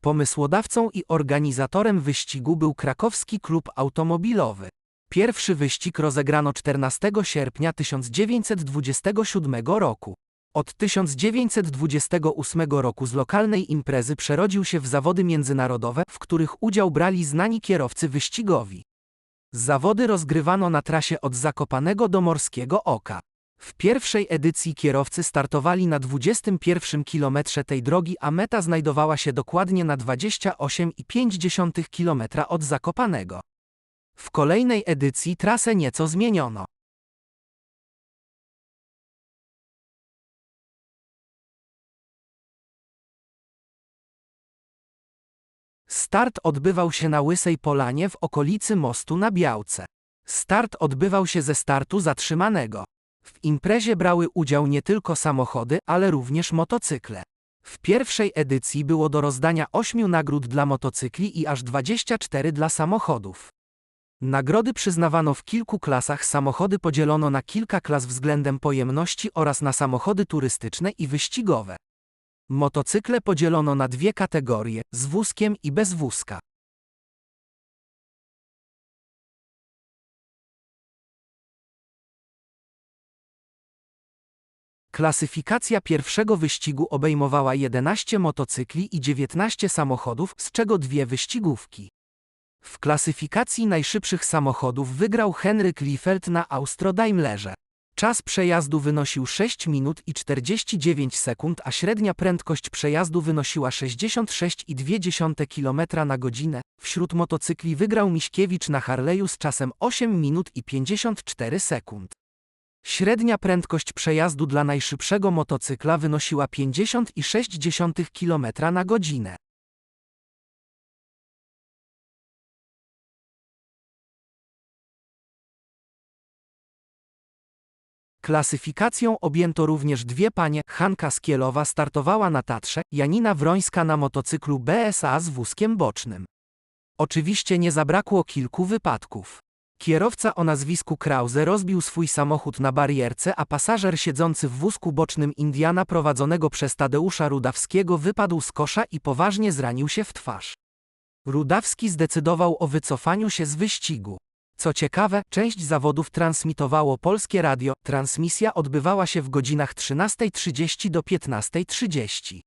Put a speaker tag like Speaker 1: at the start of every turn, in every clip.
Speaker 1: Pomysłodawcą i organizatorem wyścigu był krakowski klub automobilowy. Pierwszy wyścig rozegrano 14 sierpnia 1927 roku. Od 1928 roku z lokalnej imprezy przerodził się w zawody międzynarodowe, w których udział brali znani kierowcy wyścigowi. Zawody rozgrywano na trasie od Zakopanego do Morskiego Oka. W pierwszej edycji kierowcy startowali na 21 kilometrze tej drogi, a meta znajdowała się dokładnie na 28,5 km od Zakopanego. W kolejnej edycji trasę nieco zmieniono. Start odbywał się na Łysej Polanie w okolicy mostu na Białce. Start odbywał się ze startu zatrzymanego. W imprezie brały udział nie tylko samochody, ale również motocykle. W pierwszej edycji było do rozdania 8 nagród dla motocykli i aż 24 dla samochodów. Nagrody przyznawano w kilku klasach, samochody podzielono na kilka klas względem pojemności oraz na samochody turystyczne i wyścigowe. Motocykle podzielono na dwie kategorie, z wózkiem i bez wózka. Klasyfikacja pierwszego wyścigu obejmowała 11 motocykli i 19 samochodów, z czego dwie wyścigówki. W klasyfikacji najszybszych samochodów wygrał Henryk Liefeld na Austro-Daimlerze. Czas przejazdu wynosił 6 minut i 49 sekund, a średnia prędkość przejazdu wynosiła 66,2 km na godzinę. Wśród motocykli wygrał Miśkiewicz na Harley'u z czasem 8 minut i 54 sekund. Średnia prędkość przejazdu dla najszybszego motocykla wynosiła 50,6 km na godzinę. Klasyfikacją objęto również dwie panie. Hanka Skielowa startowała na Tatrze, Janina Wrońska na motocyklu BSA z wózkiem bocznym. Oczywiście nie zabrakło kilku wypadków. Kierowca o nazwisku Krause rozbił swój samochód na barierce, a pasażer siedzący w wózku bocznym Indiana prowadzonego przez Tadeusza Rudawskiego wypadł z kosza i poważnie zranił się w twarz. Rudawski zdecydował o wycofaniu się z wyścigu. Co ciekawe, część zawodów transmitowało Polskie Radio. Transmisja odbywała się w godzinach 13.30 do 15.30.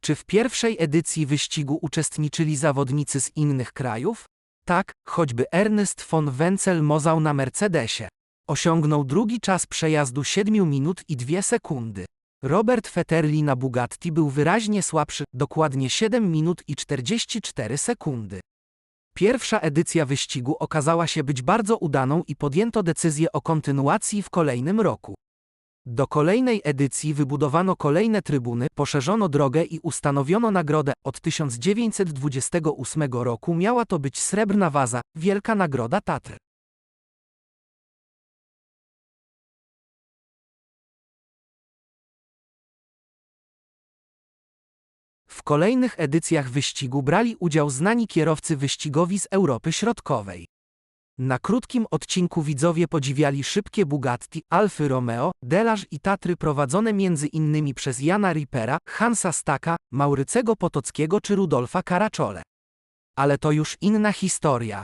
Speaker 1: Czy w pierwszej edycji wyścigu uczestniczyli zawodnicy z innych krajów? Tak, choćby Ernest von Wenzel Mozał na Mercedesie. Osiągnął drugi czas przejazdu 7 minut i 2 sekundy. Robert Fetterli na Bugatti był wyraźnie słabszy, dokładnie 7 minut i 44 sekundy. Pierwsza edycja wyścigu okazała się być bardzo udaną i podjęto decyzję o kontynuacji w kolejnym roku. Do kolejnej edycji wybudowano kolejne trybuny, poszerzono drogę i ustanowiono nagrodę. Od 1928 roku miała to być srebrna waza, Wielka Nagroda Tatr. W kolejnych edycjach wyścigu brali udział znani kierowcy wyścigowi z Europy Środkowej. Na krótkim odcinku widzowie podziwiali szybkie Bugatti, Alfy Romeo, Delage i Tatry prowadzone między innymi przez Jana Rippera, Hansa Staka, Maurycego Potockiego czy Rudolfa Caraczole. Ale to już inna historia.